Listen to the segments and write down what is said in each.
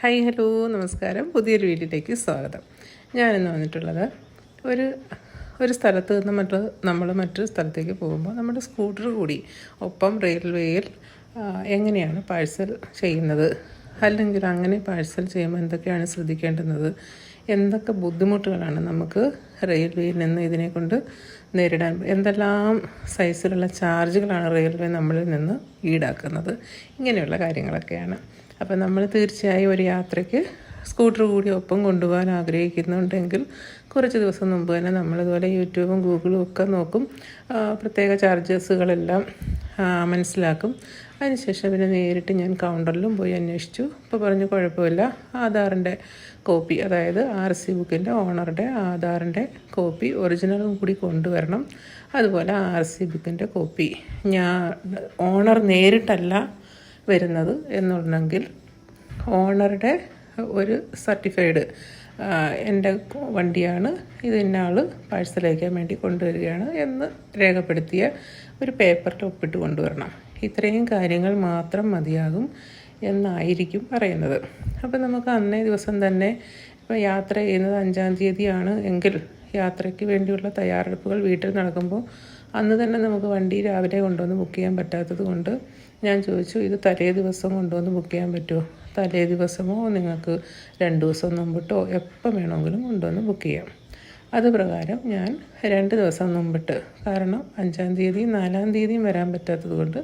Hi hello നമസ്കാരം. പുതിയൊരു വീഡിയോയിലേക്ക് സ്വാഗതം. ഞാനിന്ന് വന്നിട്ടുള്ളത് ഒരു ഒരു സ്ഥലത്ത് നിന്ന് മറ്റു നമ്മൾ മറ്റൊരു സ്ഥലത്തേക്ക് പോകുമ്പോൾ നമ്മുടെ സ്കൂട്ടർ കൂടി ഒപ്പം റെയിൽവേയിൽ എങ്ങനെയാണ് പാഴ്സൽ ചെയ്യുന്നത്? അല്ലെങ്കിൽ അങ്ങനെ പാഴ്സൽ ചെയ്യുമ്പോൾ എന്തൊക്കെയാണ് ശ്രദ്ധിക്കേണ്ടുന്നത്? എന്തൊക്കെ ബുദ്ധിമുട്ടുകളാണ് നമുക്ക് റെയിൽവേയിൽ നിന്ന് ഇതിനെ കൊണ്ട് നേരിടാൻ എന്തെല്ലാം സൈസിലുള്ള ചാർജുകളാണ് റെയിൽവേ നമ്മളിൽ നിന്ന് ഈടാക്കുന്നത്? ഇങ്ങനെയുള്ള കാര്യങ്ങളൊക്കെയാണ്. അപ്പോൾ നമ്മൾ തീർച്ചയായും ഒരു യാത്രയ്ക്ക് സ്കൂട്ടർ കൂടി ഒപ്പം കൊണ്ടുപോകാൻ ആഗ്രഹിക്കുന്നുണ്ടെങ്കിൽ കുറച്ച് ദിവസം മുമ്പ് തന്നെ നമ്മളിതുപോലെ യൂട്യൂബും ഗൂഗിളും ഒക്കെ നോക്കും. പ്രത്യേക ചാർജസുകളെല്ലാം മനസ്സിലാക്കും. അതിനുശേഷം പിന്നെ നേരിട്ട് ഞാൻ കൗണ്ടറിലും പോയി അന്വേഷിച്ചു. അപ്പോൾ പറഞ്ഞു കുഴപ്പമില്ല. ആധാറിന്റെ കോപ്പി അതായത് ആർ സി ബുക്കിന്റെ ഓണറുടെ ആധാറിന്റെ കോപ്പി ഒറിജിനലും കൂടി കൊണ്ടുവരണം. അതുപോലെ ആർ സി ബുക്കിന്റെ കോപ്പി. ഞാൻ ഓണർ നേരിട്ടല്ല വരുന്നത് എന്നുണ്ടെങ്കിൽ ഓണറുടെ ഒരു സർട്ടിഫൈഡ് എന്റെ വണ്ടിയാണ് ഇത് ഇന്ന ആൾ പാഴ്സൽ അയക്കാൻ വേണ്ടി കൊണ്ടുവരികയാണ് എന്ന് രേഖപ്പെടുത്തിയ ഒരു പേപ്പറിൽ ഒപ്പിട്ട് കൊണ്ടുവരണം. ഇത്രയും കാര്യങ്ങൾ മാത്രം മതിയാകും എന്നായിരിക്കും പറയുന്നത്. അപ്പം നമുക്ക് അന്നേ ദിവസം തന്നെ ഇപ്പോൾ യാത്ര ചെയ്യുന്നത് അഞ്ചാം തീയതിയാണ് എങ്കിൽ യാത്രയ്ക്ക് വേണ്ടിയുള്ള തയ്യാറെടുപ്പുകൾ വീട്ടിൽ നടക്കുമ്പോൾ അന്ന് തന്നെ നമുക്ക് വണ്ടി രാവിലെ കൊണ്ടുവന്ന് ബുക്ക് ചെയ്യാൻ പറ്റാത്തത് കൊണ്ട് ഞാൻ ചോദിച്ചു ഇത് തലേ ദിവസം കൊണ്ടുവന്ന് ബുക്ക് ചെയ്യാൻ പറ്റുമോ തലേ ദിവസമോ? നിങ്ങൾക്ക് രണ്ട് ദിവസം മുമ്പിട്ടോ എപ്പം വേണമെങ്കിലും കൊണ്ടുവന്ന് ബുക്ക് ചെയ്യാം. അത് പ്രകാരം ഞാൻ രണ്ട് ദിവസം മുമ്പിട്ട് കാരണം അഞ്ചാം തീയതിയും നാലാം തീയതിയും വരാൻ പറ്റാത്തത് കൊണ്ട്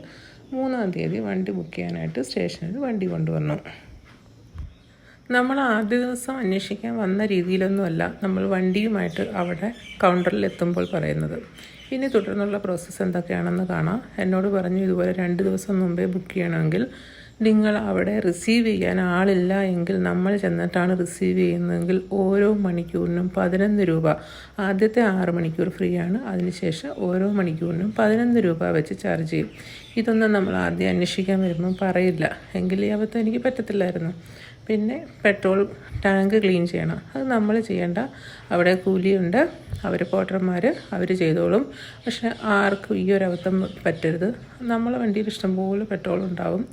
മൂന്നാം തീയതി വണ്ടി ബുക്ക് ചെയ്യാനായിട്ട് സ്റ്റേഷനിൽ വണ്ടി കൊണ്ടുവന്നു. നമ്മൾ ആദ്യ ദിവസം അന്വേഷിക്കാൻ വന്ന രീതിയിലൊന്നുമല്ല നമ്മൾ വണ്ടിയുമായിട്ട് അവിടെ കൗണ്ടറിൽ എത്തുമ്പോൾ പറയുന്നത്. ഇനി തുടർന്നുള്ള പ്രോസസ്സ് എന്തൊക്കെയാണെന്ന് കാണാം. എന്നോട് പറഞ്ഞു ഇതുപോലെ രണ്ട് ദിവസം മുമ്പേ ബുക്ക് ചെയ്യണമെങ്കിൽ നിങ്ങൾ അവിടെ റിസീവ് ചെയ്യാൻ ആളില്ല എങ്കിൽ നമ്മൾ ചെന്നിട്ടാണ് റിസീവ് ചെയ്യുന്നതെങ്കിൽ ഓരോ മണിക്കൂറിനും പതിനൊന്ന് രൂപ. ആദ്യത്തെ ആറ് മണിക്കൂർ ഫ്രീ ആണ്. അതിനുശേഷം ഓരോ മണിക്കൂറിനും പതിനൊന്ന് രൂപ വെച്ച് ചാർജ് ചെയ്യും. ഇതൊന്നും നമ്മൾ ആദ്യം അന്വേഷിക്കാൻ വരുമ്പം പറയില്ല. എങ്കിൽ ഈ അബദ്ധം എനിക്ക് പറ്റത്തില്ലായിരുന്നു. പിന്നെ പെട്രോൾ ടാങ്ക് ക്ലീൻ ചെയ്യണം. അത് നമ്മൾ ചെയ്യേണ്ട. അവിടെ കൂലിയുണ്ട്. അവർ പോട്ടർമാർ അവർ ചെയ്തോളും. പക്ഷെ ആർക്കും ഈ ഒരു അബദ്ധം പറ്റരുത്. നമ്മളെ വണ്ടിയിൽ ഇഷ്ടംപോലെ പെട്രോൾ ഉണ്ടാവും.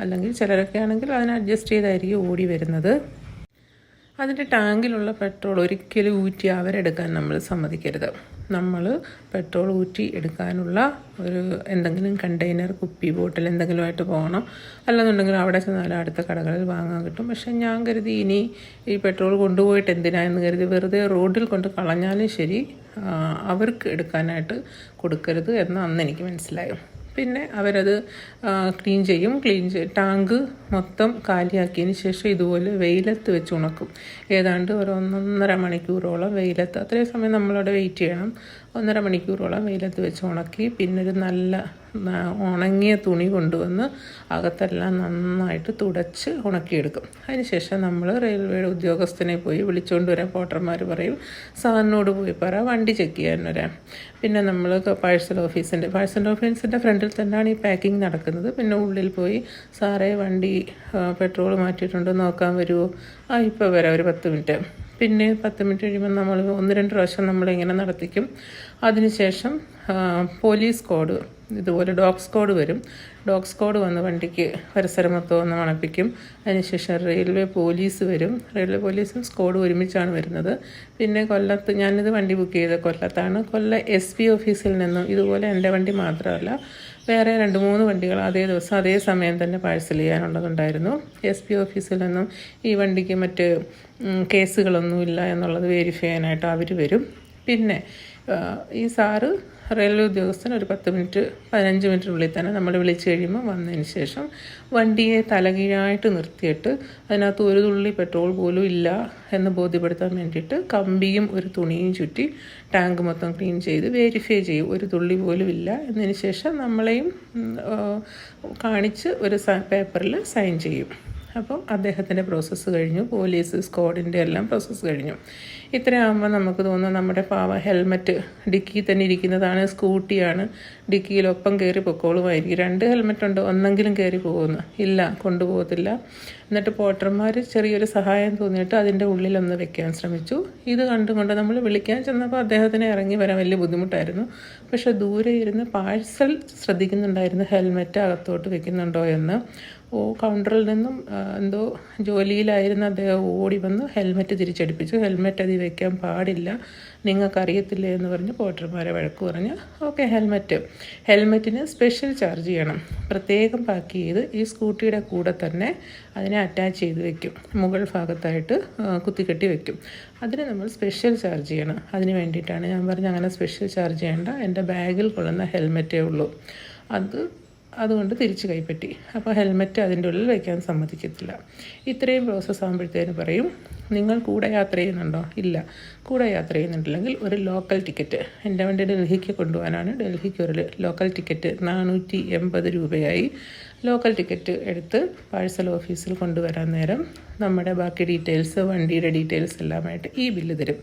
അല്ലെങ്കിൽ ചിലരൊക്കെ ആണെങ്കിൽ അതിന് അഡ്ജസ്റ്റ് ചെയ്തായിരിക്കും ഓടി വരുന്നത്. അതിന്റെ ടാങ്കിലുള്ള പെട്രോൾ ഒരിക്കലും ഊറ്റി അവരെടുക്കാൻ നമ്മൾ സമ്മതിക്കരുത്. നമ്മൾ പെട്രോൾ ഊറ്റി എടുക്കാനുള്ള ഒരു എന്തെങ്കിലും കണ്ടെയ്നർ കുപ്പി ബോട്ടിൽ എന്തെങ്കിലുമായിട്ട് പോകണം. അല്ലെന്നുണ്ടെങ്കിൽ അവിടെ ചെന്നാൽ അടുത്ത കടകളിൽ വാങ്ങാൻ കിട്ടും. പക്ഷെ ഞാൻ കരുതി ഇനി ഈ പെട്രോൾ കൊണ്ടുപോയിട്ട് എന്തിനാന്ന് കരുതി വെറുതെ റോഡിൽ കൊണ്ട് കളഞ്ഞാലും ശരി അവർക്ക് എടുക്കാനായിട്ട് കൊടുക്കരുത് എന്ന് അന്ന് എനിക്ക് മനസ്സിലായി. പിന്നെ അവരത് ക്ലീൻ ചെയ്യും. ക്ലീൻ ചെയ്യും ടാങ്ക് മൊത്തം കാലിയാക്കിയതിന് ശേഷം ഇതുപോലെ വെയിലത്ത് വെച്ച് ഉണക്കും. ഏതാണ്ട് ഒരു ഒന്നൊന്നര മണിക്കൂറോളം വെയിലത്ത്. അത്രയും സമയം നമ്മളവിടെ വെയിറ്റ് ചെയ്യണം. ഒന്നര മണിക്കൂറോളം വെയിലത്ത് വെച്ച് ഉണക്കി പിന്നെ ഒരു നല്ല ഉണങ്ങിയ തുണി കൊണ്ടുവന്ന് അകത്തെല്ലാം നന്നായിട്ട് തുടച്ച് ഉണക്കിയെടുക്കും. അതിനുശേഷം നമ്മൾ റെയിൽവേയുടെ ഉദ്യോഗസ്ഥനെ പോയി വിളിച്ചുകൊണ്ട് വരാൻ പോട്ടർമാർ പറയും സാറിനോട് പോയി പറ വണ്ടി ചെക്ക് ചെയ്യാൻ വരാം. പിന്നെ നമ്മൾ പാഴ്സൽ ഓഫീസിന്റെ പാഴ്സൽ ഓഫീസിന്റെ ഫ്രണ്ടിൽ തന്നെയാണ് ഈ പാക്കിംഗ് നടക്കുന്നത്. പിന്നെ ഉള്ളിൽ പോയി സാറേ വണ്ടി പെട്രോൾ മാറ്റിയിട്ടുണ്ടോ നോക്കാൻ വരുമോ ആ ഇപ്പോൾ വരാം ഒരു പത്ത് മിനിറ്റ്. പിന്നെ പത്ത് മിനിറ്റ് കഴിയുമ്പോൾ നമ്മൾ ഒന്ന് രണ്ട് പ്രാവശ്യം നമ്മളിങ്ങനെ നടത്തിക്കും. അതിനുശേഷം പോലീസ് കോഡ് ഇതുപോലെ ഡോക്സ് കോഡ് വരും. ഡോക്സ് കോഡ് വന്ന് വണ്ടിക്ക് പരിസരമൊത്തം ഒന്ന് മണപ്പിക്കും. അതിനുശേഷം റെയിൽവേ പോലീസ് വരും. റെയിൽവേ പോലീസും സ്കോഡ് ഒരുമിച്ചാണ് വരുന്നത്. പിന്നെ കൊല്ലത്ത് ഞാനിത് വണ്ടി ബുക്ക് ചെയ്ത കൊല്ലത്താണ്. കൊല്ല എസ് പി ഓഫീസിൽ നിന്നും ഇതുപോലെ എന്റെ വണ്ടി മാത്രമല്ല വേറെ രണ്ട് മൂന്ന് വണ്ടികൾ അതേ ദിവസം അതേ സമയം തന്നെ പാഴ്സൽ ചെയ്യാനുള്ളതുണ്ടായിരുന്നു. എസ് പി ഓഫീസിൽ നിന്നും ഈ വണ്ടിക്ക് മറ്റ് കേസുകളൊന്നുമില്ല എന്നുള്ളത് വെരിഫൈ ചെയ്യാനായിട്ട് അവർ വരും. പിന്നെ ഈ സാറ് റെയിൽവേ ഉദ്യോഗസ്ഥൻ ഒരു പത്ത് മിനിറ്റ് പതിനഞ്ച് മിനിറ്റിനുള്ളിൽ തന്നെ നമ്മൾ വിളിച്ച് കഴിയുമ്പോൾ വന്നതിന് ശേഷം വണ്ടിയെ തലകീഴായിട്ട് നിർത്തിയിട്ട് അതിനകത്ത് ഒരു തുള്ളി പെട്രോൾ പോലും ഇല്ല എന്ന് ബോധ്യപ്പെടുത്താൻ വേണ്ടിയിട്ട് കമ്പിയും ഒരു തുണിയും ചുറ്റി ടാങ്ക് മൊത്തം ക്ലീൻ ചെയ്ത് വെരിഫൈ ചെയ്യും. ഒരു തുള്ളി പോലും ഇല്ല എന്നതിന് ശേഷം നമ്മളെയും കാണിച്ച് ഒരു പേപ്പറിൽ സൈൻ ചെയ്യും. അപ്പം അദ്ദേഹത്തിന്റെ പ്രോസസ്സ് കഴിഞ്ഞു. പോലീസ് സ്ക്വാഡിന്റെ എല്ലാം പ്രോസസ്സ് കഴിഞ്ഞു. ഇത്രയാകുമ്പോൾ നമുക്ക് തോന്നുന്നു നമ്മുടെ പാവ ഹെൽമറ്റ് ഡിക്കി തന്നെ ഇരിക്കുന്നതാണ് സ്കൂട്ടിയാണ്. ഡിക്കിയിലൊപ്പം കയറി പൊക്കോളുമായിരിക്കും. രണ്ട് ഹെൽമറ്റ് ഉണ്ട് ഒന്നെങ്കിലും കയറി പോകുന്നു. ഇല്ല കൊണ്ടുപോകത്തില്ല. എന്നിട്ട് പോട്ടർമാർ ചെറിയൊരു സഹായം തോന്നിയിട്ട് അതിന്റെ ഉള്ളിലൊന്ന് വെക്കാൻ ശ്രമിച്ചു. ഇത് കണ്ടുകൊണ്ട് നമ്മൾ വിളിക്കാൻ ചെന്നപ്പോൾ അദ്ദേഹത്തിന് ഇറങ്ങി വരാൻ വലിയ ബുദ്ധിമുട്ടായിരുന്നു. പക്ഷേ ദൂരെ ഇരുന്ന് പാഴ്സൽ ശ്രദ്ധിക്കുന്നുണ്ടായിരുന്നു ഹെൽമെറ്റ് അകത്തോട്ട് വെക്കുന്നുണ്ടോ എന്ന്. കൗണ്ടറിൽ നിന്നും എന്തോ ജോലിയിലായിരുന്ന അദ്ദേഹം ഓടി വന്ന് ഹെൽമെറ്റ് തിരിച്ചടിപ്പിച്ചു. ഹെൽമെറ്റ് അതി വയ്ക്കാൻ പാടില്ല. നിങ്ങൾക്കറിയത്തില്ലേ എന്ന് പറഞ്ഞ് പോട്ടർമാരെ വഴക്ക് പറഞ്ഞ് ഓക്കെ ഹെൽമെറ്റ് ഹെൽമെറ്റിന് സ്പെഷ്യൽ ചാർജ് ചെയ്യണം. പ്രത്യേകം പാക്ക് ചെയ്ത് ഈ സ്കൂട്ടിയുടെ കൂടെ തന്നെ അതിനെ അറ്റാച്ച് ചെയ്ത് വെക്കും. മുകൾ ഭാഗത്തായിട്ട് കുത്തിക്കെട്ടി വെക്കും. അതിന് നമ്മൾ സ്പെഷ്യൽ ചാർജ് ചെയ്യണം. അതിന് വേണ്ടിയിട്ടാണ് ഞാൻ പറഞ്ഞത് അങ്ങനെ സ്പെഷ്യൽ ചാർജ് ചെയ്യേണ്ട. എന്റെ ബാഗിൽ കൊള്ളുന്ന ഹെൽമെറ്റേ ഉള്ളൂ. അത് അതുകൊണ്ട് തിരിച്ച് കൈപ്പറ്റി. അപ്പോൾ ഹെൽമെറ്റ് അതിന്റെ ഉള്ളിൽ വയ്ക്കാൻ സമ്മതിക്കത്തില്ല. ഇത്രയും പ്രോസസ്സ് ആകുമ്പോഴത്തേന് പറയും നിങ്ങൾ കൂടെ യാത്ര ചെയ്യുന്നുണ്ടോ? ഇല്ല. കൂടെ യാത്ര ചെയ്യുന്നുണ്ടല്ലെങ്കിൽ ഒരു ലോക്കൽ ടിക്കറ്റ് എന്റെ വണ്ടി ഡൽഹിക്ക് കൊണ്ടുപോകാനാണ്. ഡൽഹിക്ക് ഒരു ലോക്കൽ ടിക്കറ്റ് നാനൂറ്റി എൺപത് രൂപയായി. ലോക്കൽ ടിക്കറ്റ് എടുത്ത് പാഴ്സൽ ഓഫീസിൽ കൊണ്ടുവരാൻ നേരം നമ്മുടെ ബാക്കി ഡീറ്റെയിൽസ് വണ്ടിയുടെ ഡീറ്റെയിൽസ് എല്ലാമായിട്ട് ഈ ബില്ല് തരും.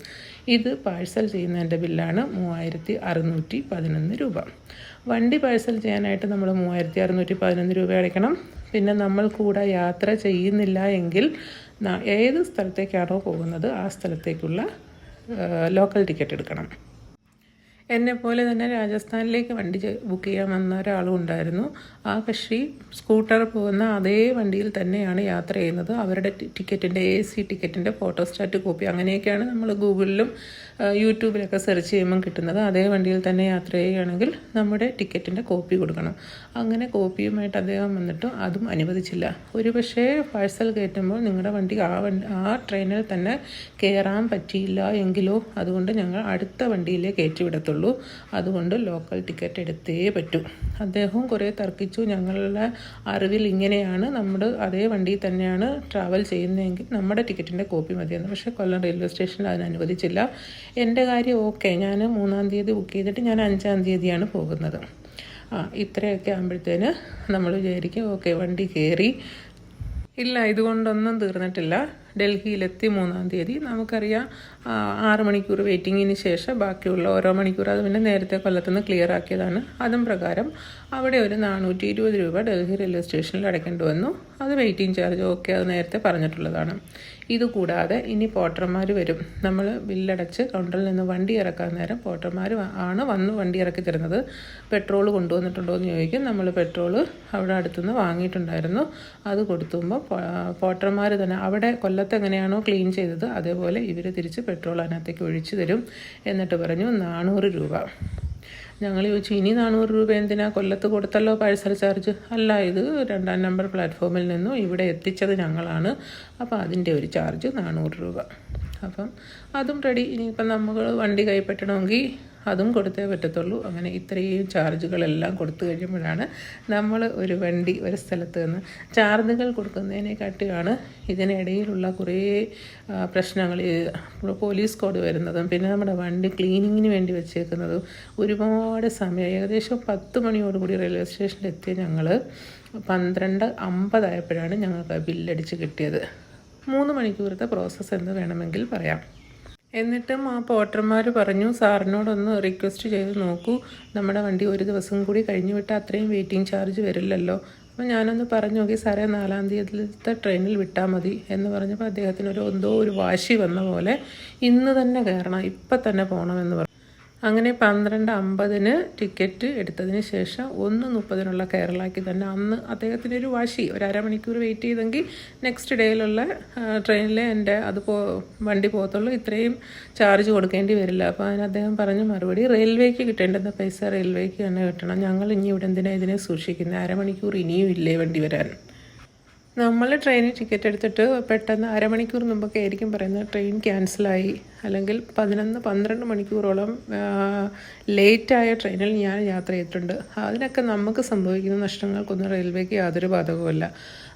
ഇത് പാഴ്സൽ ചെയ്യുന്നതിന്റെ ബില്ലാണ് മൂവായിരത്തി അറുന്നൂറ്റി പതിനൊന്ന് രൂപ. വണ്ടി പാഴ്സൽ ചെയ്യാനായിട്ട് നമ്മൾ മൂവായിരത്തി അറുന്നൂറ്റി പതിനൊന്ന് രൂപ അടയ്ക്കണം. പിന്നെ നമ്മൾ കൂടെ യാത്ര ചെയ്യുന്നില്ല എങ്കിൽ ഏത് സ്ഥലത്തേക്കാണോ പോകുന്നത് ആ സ്ഥലത്തേക്കുള്ള ലോക്കൽ ടിക്കറ്റ് എടുക്കണം. എന്നെ പോലെ തന്നെ രാജസ്ഥാനിലേക്ക് വണ്ടി ബുക്ക് ചെയ്യാൻ വന്ന ഒരാളും ഉണ്ടായിരുന്നു. ആ കക്ഷി സ്കൂട്ടർ പോകുന്ന അതേ വണ്ടിയിൽ തന്നെയാണ് യാത്ര ചെയ്യുന്നത്. അവരുടെ ടിക്കറ്റിന്റെ എ സി ടിക്കറ്റിന്റെ ഫോട്ടോസ്റ്റാറ്റ് കോപ്പി അങ്ങനെയൊക്കെയാണ് നമ്മൾ ഗൂഗിളിലും യൂട്യൂബിലൊക്കെ സെർച്ച് ചെയ്യുമ്പം കിട്ടുന്നത്. അതേ വണ്ടിയിൽ തന്നെ യാത്ര ചെയ്യുകയാണെങ്കിൽ നമ്മുടെ ടിക്കറ്റിന്റെ കോപ്പി കൊടുക്കണം. അങ്ങനെ കോപ്പിയുമായിട്ട് അദ്ദേഹം വന്നിട്ടും അതും അനുവദിച്ചില്ല. ഒരു പക്ഷേ പാഴ്സൽ കയറ്റുമ്പോൾ നിങ്ങളുടെ വണ്ടി ആ വണ്ടി ആ ട്രെയിനിൽ തന്നെ കയറാൻ പറ്റിയില്ല എങ്കിലോ അതുകൊണ്ട് ഞങ്ങൾ അടുത്ത വണ്ടിയിലേ കയറ്റി വിടത്തുള്ളൂ അതുകൊണ്ട് ലോക്കൽ ടിക്കറ്റ് എടുത്തേ പറ്റൂ. അദ്ദേഹവും കുറേ തർക്കിച്ചു. ഞങ്ങളുടെ അറിവിൽ ഇങ്ങനെയാണ്. നമ്മൾ അതേ വണ്ടിയിൽ തന്നെയാണ് ട്രാവൽ ചെയ്യുന്നതെങ്കിൽ നമ്മുടെ ടിക്കറ്റിന്റെ കോപ്പി മതിയെന്ന്. പക്ഷേ കൊല്ലം റെയിൽവേ സ്റ്റേഷനിൽ അതിന് അനുവദിച്ചില്ല. എന്റെ കാര്യം ഓക്കെ ഞാൻ മൂന്നാം തീയതി ബുക്ക് ചെയ്തിട്ട് ഞാൻ അഞ്ചാം തീയതിയാണ് പോകുന്നത്. ആ ഇത്രയൊക്കെ ആകുമ്പോഴത്തേന് നമ്മൾ വിചാരിക്കും ഓക്കെ വണ്ടി കയറി. ഇല്ല ഇതുകൊണ്ടൊന്നും തീർന്നിട്ടില്ല. ഡൽഹിയിലെത്തി മൂന്നാം തീയതി. നമുക്കറിയാം ആറ് മണിക്കൂർ വെയിറ്റിങ്ങിന് ശേഷം ബാക്കിയുള്ള ഓരോ മണിക്കൂർ അത് പിന്നെ നേരത്തെ കൊല്ലത്തുനിന്ന് ക്ലിയർ ആക്കിയതാണ്. അതും പ്രകാരം അവിടെ ഒരു നാനൂറ്റി ഇരുപത് രൂപ ഡൽഹി റെയിൽവേ സ്റ്റേഷനിൽ അടയ്ക്കേണ്ടി വന്നു. അത് വെയിറ്റിംഗ് ചാർജ് ഓക്കെ അത് നേരത്തെ പറഞ്ഞിട്ടുള്ളതാണ്. ഇതുകൂടാതെ ഇനി പോട്ടർമാർ വരും. നമ്മൾ ബില്ലടച്ച് കൗണ്ടറിൽ നിന്ന് വണ്ടി ഇറക്കാൻ നേരം പോട്ടർമാർ ആണ് വന്ന് വണ്ടി ഇറക്കി തരുന്നത്. പെട്രോൾ കൊണ്ടുവന്നിട്ടുണ്ടോ എന്ന് ചോദിക്കും. നമ്മൾ പെട്രോൾ അവിടെ അടുത്തുനിന്ന് വാങ്ങിയിട്ടുണ്ടായിരുന്നു. അത് കൊടുത്തുമ്പോൾ പോട്ടർമാർ തന്നെ അവിടെ കൊല്ലത്ത് എങ്ങനെയാണോ ക്ലീൻ ചെയ്തത് അതേപോലെ ഇവർ തിരിച്ച് പെട്രോൾ അതിനകത്തേക്ക് ഒഴിച്ചു തരും എന്നിട്ട് പറഞ്ഞു നാനൂറ് രൂപ. ഞങ്ങൾ ചോദിച്ചു ഇനി നാനൂറ് രൂപ എന്തിനാ? കൊല്ലത്ത് കൊടുത്തല്ലോ പാഴ്സൽ ചാർജ് അല്ല ഇത് രണ്ടാം നമ്പർ പ്ലാറ്റ്ഫോമിൽ നിന്നും ഇവിടെ എത്തിച്ചത് ഞങ്ങളാണ്. അപ്പോൾ അതിന്റെ ഒരു ചാർജ് നാനൂറ് രൂപ. അപ്പം അതും റെഡി ഇനിയിപ്പം നമ്മൾ വണ്ടി കൈപ്പറ്റണമെങ്കിൽ അതും കൊടുത്തേ പറ്റത്തുള്ളൂ. അങ്ങനെ ഇത്രയും ചാർജുകളെല്ലാം കൊടുത്തു കഴിയുമ്പോഴാണ് നമ്മൾ ഒരു വണ്ടി ഒരു സ്ഥലത്ത് നിന്ന് ചാർജുകൾ കൊടുക്കുന്നതിനെക്കാട്ടിയാണ് ഇതിനിടയിലുള്ള കുറേ പ്രശ്നങ്ങൾ. പോലീസ് കോഡ് വരുന്നതും പിന്നെ നമ്മുടെ വണ്ടി ക്ലീനിങ്ങിന് വേണ്ടി വെച്ചേക്കുന്നതും ഒരുപാട് സമയം. ഏകദേശം പത്ത് മണിയോടുകൂടി റെയിൽവേ സ്റ്റേഷനിൽ എത്തിയ ഞങ്ങൾ പന്ത്രണ്ട് അമ്പതായപ്പോഴാണ് ഞങ്ങൾക്ക് ബില്ലടിച്ച് കിട്ടിയത്. മൂന്ന് മണിക്കൂറത്തെ പ്രോസസ്സ് എന്ന് വേണമെങ്കിൽ പറയാം. എന്നിട്ടും ആ പോട്ടർമാർ പറഞ്ഞു സാറിനോടൊന്ന് റിക്വസ്റ്റ് ചെയ്ത് നോക്കൂ. നമ്മുടെ വണ്ടി ഒരു ദിവസം കൂടി കഴിഞ്ഞു വിട്ടാൽ അത്രയും വെയിറ്റിംഗ് ചാർജ് വരില്ലല്ലോ. അപ്പോൾ ഞാനൊന്ന് പറഞ്ഞു നോക്കി സാറേ നാലാം തീയതിയിലത്തെ ട്രെയിനിൽ വിട്ടാൽ മതി. എന്ന് പറഞ്ഞപ്പോൾ അദ്ദേഹത്തിനൊരു എന്തോ ഒരു വാശി വന്ന പോലെ ഇന്ന് തന്നെ കയറണം ഇപ്പം തന്നെ പോകണമെന്ന് പറഞ്ഞു. അങ്ങനെ പന്ത്രണ്ട് അമ്പതിന് ടിക്കറ്റ് എടുത്തതിന് ശേഷം ഒന്ന് മുപ്പതിനുള്ള കേരളയ്ക്ക് തന്നെ അന്ന് അദ്ദേഹത്തിന്റെ ഒരു വാശി. ഒരു അരമണിക്കൂർ വെയിറ്റ് ചെയ്തെങ്കിൽ നെക്സ്റ്റ് ഡേയിലുള്ള ട്രെയിനിൽ എന്റെ അത് പോ വണ്ടി പോകത്തുള്ളൂ. ഇത്രയും ചാർജ് കൊടുക്കേണ്ടി വരില്ല. അപ്പോൾ അതിന് അദ്ദേഹം പറഞ്ഞ മറുപടി റെയിൽവേക്ക് കിട്ടേണ്ടുന്ന പൈസ റെയിൽവേക്ക് തന്നെ കിട്ടണം. ഞങ്ങൾ ഇനി ഇവിടെ എന്തിനാണ് ഇതിനെ സൂക്ഷിക്കുന്നത് അരമണിക്കൂർ ഇനിയും ഇല്ലേ വണ്ടി വരാൻ? നമ്മൾ ട്രെയിനിൽ ടിക്കറ്റ് എടുത്തിട്ട് പെട്ടെന്ന് അരമണിക്കൂർ മുമ്പൊക്കെ ആയിരിക്കും പറയുന്നത്. ട്രെയിൻ ക്യാൻസലായി അല്ലെങ്കിൽ പതിനൊന്ന് പന്ത്രണ്ട് മണിക്കൂറോളം ലേറ്റായ ട്രെയിനിൽ ഞാൻ യാത്ര ചെയ്തിട്ടുണ്ട്. അതിനൊക്കെ നമുക്ക് സംഭവിക്കുന്ന നഷ്ടങ്ങൾക്കൊന്നും റെയിൽവേക്ക് യാതൊരു ബാധകവുമല്ല.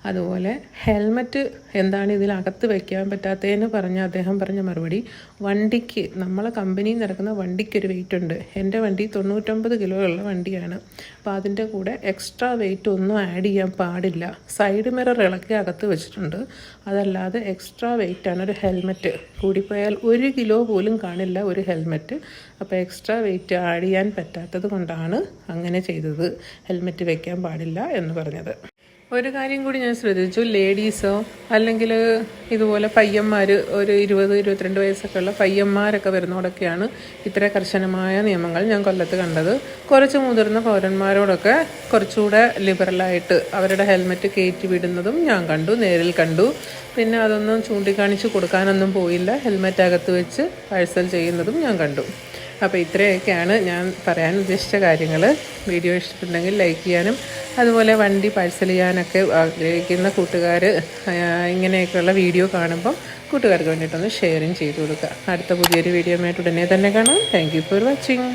അതുപോലെ ഹെൽമറ്റ് എന്താണ് ഇതിനകത്ത് വയ്ക്കാൻ പറ്റാത്തതെന്ന് പറഞ്ഞ അദ്ദേഹം പറഞ്ഞ മറുപടി വണ്ടിക്ക് നമ്മളെ കമ്പനിയിൽ നടക്കുന്ന വണ്ടിക്ക് വണ്ടിക്കൊരു വെയിറ്റ് ഉണ്ട്. എന്റെ വണ്ടി തൊണ്ണൂറ്റൊമ്പത് കിലോ ഉള്ള വണ്ടിയാണ്. അപ്പോൾ അതിന്റെ കൂടെ എക്സ്ട്രാ വെയിറ്റ് ഒന്നും ആഡ് ചെയ്യാൻ പാടില്ല. സൈഡ് മിറർ ഇളക്കി അകത്ത് വെച്ചിട്ടുണ്ട്. അതല്ലാതെ എക്സ്ട്രാ വെയിറ്റാണ് ഒരു ഹെൽമറ്റ്. കൂടിപ്പോയാൽ ഒരു കിലോ പോലും കാണില്ല ഒരു ഹെൽമെറ്റ്. അപ്പോൾ എക്സ്ട്രാ വെയിറ്റ് ആഡ് ചെയ്യാൻ പറ്റാത്തത് കൊണ്ടാണ് അങ്ങനെ ചെയ്തത്. ഹെൽമെറ്റ് വെക്കാൻ പാടില്ല എന്ന് പറഞ്ഞത്. ഒരു കാര്യം കൂടി ഞാൻ ശ്രദ്ധിച്ചു. ലേഡീസോ അല്ലെങ്കിൽ ഇതുപോലെ പയ്യന്മാർ ഒരു ഇരുപത് ഇരുപത്തിരണ്ട് വയസ്സൊക്കെ ഉള്ള പയ്യന്മാരൊക്കെ വരുന്നതോടൊക്കെയാണ് ഇത്ര കർശനമായ നിയമങ്ങൾ ഞാൻ കൊല്ലത്ത് കണ്ടത്. കുറച്ച് മുതിർന്ന പൗരന്മാരോടൊക്കെ കുറച്ചുകൂടെ ലിബറലായിട്ട് അവരുടെ ഹെൽമെറ്റ് കയറ്റി വിടുന്നതും ഞാൻ കണ്ടു നേരിൽ കണ്ടു. പിന്നെ അതൊന്നും ചൂണ്ടിക്കാണിച്ച് കൊടുക്കാനൊന്നും പോയില്ല. ഹെൽമെറ്റ് അകത്ത് വെച്ച് പാഴ്സൽ ചെയ്യുന്നതും ഞാൻ കണ്ടു. അപ്പോൾ ഇത്രയൊക്കെയാണ് ഞാൻ പറയാൻ ഉദ്ദേശിച്ച കാര്യങ്ങൾ. വീഡിയോ ഇഷ്ടപ്പെട്ടെങ്കിൽ ലൈക്ക് ചെയ്യാനും അതുപോലെ വണ്ടി പാഴ്സൽ ചെയ്യാനൊക്കെ ആഗ്രഹിക്കുന്ന കൂട്ടുകാർ ഇങ്ങനെയൊക്കെയുള്ള വീഡിയോ കാണുമ്പോൾ കൂട്ടുകാർക്ക് വേണ്ടിയിട്ടൊന്ന് ഷെയറും ചെയ്തു കൊടുക്കുക. അടുത്ത പുതിയൊരു വീഡിയോ ആയിട്ട് ഉടനെ തന്നെ കാണാം. Thank for watching